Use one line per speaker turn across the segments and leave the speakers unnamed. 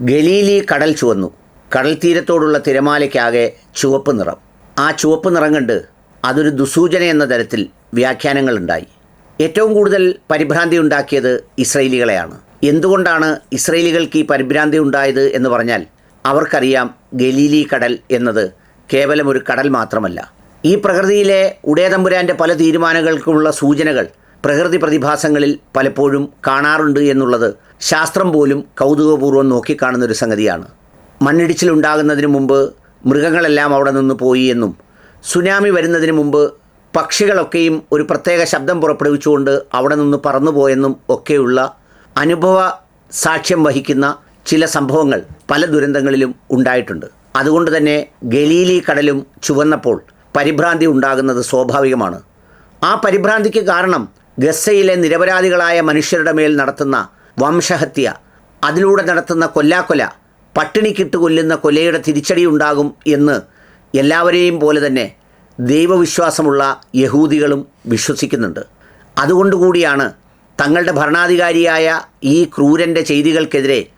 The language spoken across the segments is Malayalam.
ഗലീലി കടൽ ചുവന്നു. കടൽ തീരത്തോടുള്ള തിരമാലയ്ക്കാകെ ചുവപ്പ് നിറം. ആ ചുവപ്പ് നിറം കണ്ട് അതൊരു ദുസൂചന എന്ന തരത്തിൽ വ്യാഖ്യാനങ്ങളുണ്ടായി. ഏറ്റവും കൂടുതൽ പരിഭ്രാന്തി ഉണ്ടാക്കിയത് ഇസ്രയേലികളെയാണ്. എന്തുകൊണ്ടാണ് ഇസ്രയേലികൾക്ക് ഈ പരിഭ്രാന്തി ഉണ്ടായത് എന്ന് പറഞ്ഞാൽ അവർക്കറിയാം ഗലീലി കടൽ എന്നത് കേവലം ഒരു കടൽ മാത്രമല്ല. ഈ പ്രകൃതിയിലെ ഉടയതമ്പുരാന്റെ പല തീരുമാനങ്ങൾക്കുമുള്ള സൂചനകൾ പ്രകൃതി പ്രതിഭാസങ്ങളിൽ പലപ്പോഴും കാണാറുണ്ട് എന്നുള്ളത് ശാസ്ത്രം പോലും കൗതുകപൂർവം നോക്കിക്കാണുന്ന ഒരു സംഗതിയാണ്. മണ്ണിടിച്ചിലുണ്ടാകുന്നതിന് മുമ്പ് മൃഗങ്ങളെല്ലാം അവിടെ നിന്ന് പോയി എന്നും സുനാമി വരുന്നതിന് മുമ്പ് പക്ഷികളൊക്കെയും ഒരു പ്രത്യേക ശബ്ദം പുറപ്പെടുവിച്ചുകൊണ്ട് അവിടെ നിന്ന് പറന്നുപോയെന്നും ഒക്കെയുള്ള അനുഭവ സാക്ഷ്യം വഹിക്കുന്ന ചില സംഭവങ്ങൾ പല ദുരന്തങ്ങളിലും ഉണ്ടായിട്ടുണ്ട്. അതുകൊണ്ട് തന്നെ ഗലീലി കടലും ചുവന്നപ്പോൾ പരിഭ്രാന്തി ഉണ്ടാകുന്നത് സ്വാഭാവികമാണ്. ആ പരിഭ്രാന്തിക്ക് കാരണം ഗസയിലെ നിരപരാധികളായ മനുഷ്യരുടെ മേൽ നടത്തുന്ന വംശഹത്യ. അതിലൂടെ നടത്തുന്ന കൊല്ലാക്കൊല പട്ടിണിക്കിട്ട് കൊല്ലുന്ന കൊലയുടെ തിരിച്ചടി ഉണ്ടാകും എന്ന് എല്ലാവരെയും പോലെ തന്നെ ദൈവവിശ്വാസമുള്ള യഹൂദികളും വിശ്വസിക്കുന്നുണ്ട്. അതുകൊണ്ടുകൂടിയാണ് തങ്ങളുടെ ഭരണാധികാരിയായ ഈ ക്രൂരന്റെ ചെയ്തികൾക്കെതിരെ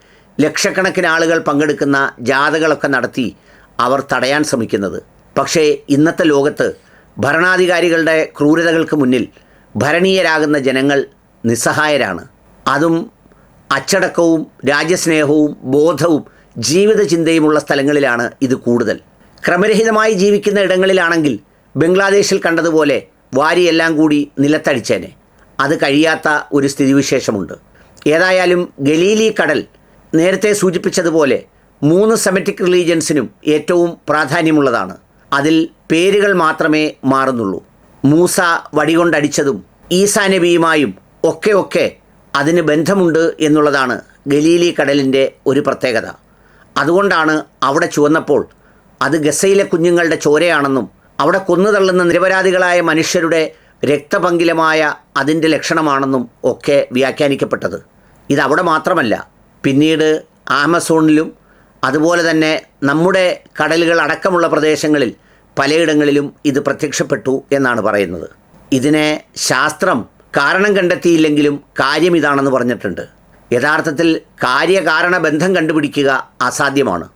ലക്ഷക്കണക്കിന് ആളുകൾ പങ്കെടുക്കുന്ന ജാഥകളൊക്കെ നടത്തി അവർ തടയാൻ ശ്രമിക്കുന്നത്. പക്ഷേ ഇന്നത്തെ ലോകത്ത് ഭരണാധികാരികളുടെ ക്രൂരതകൾക്ക് മുന്നിൽ ഭരണീയരാകുന്ന ജനങ്ങൾ നിസ്സഹായരാണ്. അതും അച്ചടക്കവും രാജ്യസ്നേഹവും ബോധവും ജീവിതചിന്തയുമുള്ള സ്ഥലങ്ങളിലാണ് ഇത് കൂടുതൽ. ക്രമരഹിതമായി ജീവിക്കുന്ന ഇടങ്ങളിലാണെങ്കിൽ ബംഗ്ലാദേശിൽ കണ്ടതുപോലെ വാരിയെല്ലാം കൂടി നിലത്തടിച്ചേനെ. അത് കഴിയാത്ത ഒരു സ്ഥിതിവിശേഷമുണ്ട്. ഏതായാലും ഗലീലി കടൽ നേരത്തെ സൂചിപ്പിച്ചതുപോലെ മൂന്ന് സെമറ്റിക് റിലീജിയൻസിനും ഏറ്റവും പ്രാധാന്യമുള്ളതാണ്. അതിൽ പേരുകൾ മാത്രമേ മാറുന്നുള്ളൂ. മൂസ വടികൊണ്ടടിച്ചതും ഈസാ നബിയുമായും ഒക്കെ ഒക്കെ അതിന് ബന്ധമുണ്ട് എന്നുള്ളതാണ് ഗലീലി കടലിന്റെ ഒരു പ്രത്യേകത. അതുകൊണ്ടാണ് അവിടെ ചുവന്നപ്പോൾ അത് ഗസയിലെ കുഞ്ഞുങ്ങളുടെ ചോരയാണെന്നും അവിടെ കൊന്നുതള്ളുന്ന നിരപരാധികളായ മനുഷ്യരുടെ രക്തപങ്കിലമായ അതിന്റെ ലക്ഷണമാണെന്നും ഒക്കെ വ്യാഖ്യാനിക്കപ്പെട്ടത്. ഇതവിടെ മാത്രമല്ല പിന്നീട് ആമസോണിലും അതുപോലെ തന്നെ നമ്മുടെ കടലുകൾ അടക്കമുള്ള പ്രദേശങ്ങളിൽ പലയിടങ്ങളിലും ഇത് പ്രത്യക്ഷപ്പെട്ടു എന്നാണ് പറയുന്നത്. ഇതിനെ ശാസ്ത്രം കാരണം കണ്ടെത്തിയില്ലെങ്കിലും കാര്യം ഇതാണെന്ന് പറഞ്ഞിട്ടുണ്ട്. യഥാർത്ഥത്തിൽ കാര്യകാരണ ബന്ധം കണ്ടുപിടിക്കുക അസാധ്യമാണ്.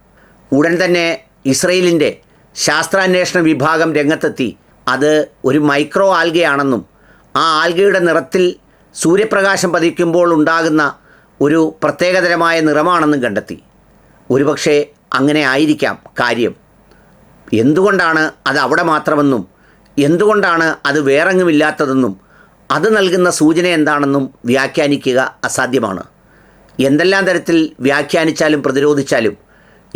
ഉടൻ തന്നെ ഇസ്രയേലിന്റെ ശാസ്ത്രാന്വേഷണ വിഭാഗം രംഗത്തെത്തി അത് ഒരു മൈക്രോ ആൽഗയാണെന്നും ആ ആൽഗയുടെ നിറത്തിൽ സൂര്യപ്രകാശം പതിക്കുമ്പോൾ ഉണ്ടാകുന്ന ഒരു പ്രത്യേകതരമായ നിറമാണെന്നും കണ്ടെത്തി. ഒരുപക്ഷെ അങ്ങനെ ആയിരിക്കാം കാര്യം. എന്തുകൊണ്ടാണ് അത് അവിടെ മാത്രമെന്നും എന്തുകൊണ്ടാണ് അത് വേറെങ്ങുമില്ലാത്തതെന്നും അത് നൽകുന്ന സൂചന എന്താണെന്നും വ്യാഖ്യാനിക്കുക അസാധ്യമാണ്. എന്തെല്ലാം തരത്തിൽ വ്യാഖ്യാനിച്ചാലും പ്രതിരോധിച്ചാലും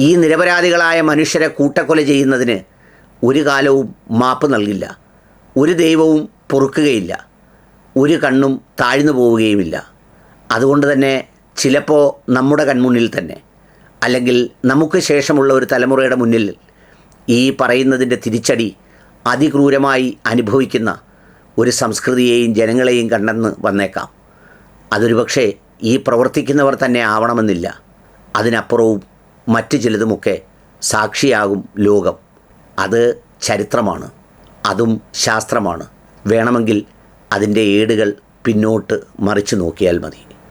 ഈ നിരപരാധികളായ മനുഷ്യരെ കൂട്ടക്കൊല ചെയ്യുന്നതിന് ഒരു കാലവും മാപ്പ് നൽകില്ല. ഒരു ദൈവവും പൊറുക്കുകയില്ല. ഒരു കണ്ണും താഴ്ന്നു പോവുകയുമില്ല. അതുകൊണ്ട് തന്നെ ചിലപ്പോൾ നമ്മുടെ കൺമുന്നിൽ തന്നെ അല്ലെങ്കിൽ നമുക്ക് ശേഷമുള്ള ഒരു തലമുറയുടെ മുന്നിൽ ഈ പറയുന്നതിന്റെ തിരിച്ചടി അതിക്രൂരമായി അനുഭവിക്കുന്ന ഒരു സംസ്കൃതിയെയും ജനങ്ങളെയും കണ്ടെന്ന് വന്നേക്കാം. അതൊരു പക്ഷേ ഈ പ്രവർത്തിക്കുന്നവർ തന്നെ ആവണമെന്നില്ല. അതിനപ്പുറവും മറ്റു ചിലതുമൊക്കെ സാക്ഷിയാകും ലോകം. അത് ചരിത്രമാണ്. അതും ശാസ്ത്രമാണ്. വേണമെങ്കിൽ അതിന്റെ ഏടുകൾ പിന്നോട്ട് മറിച്ചു നോക്കിയാൽ മതി.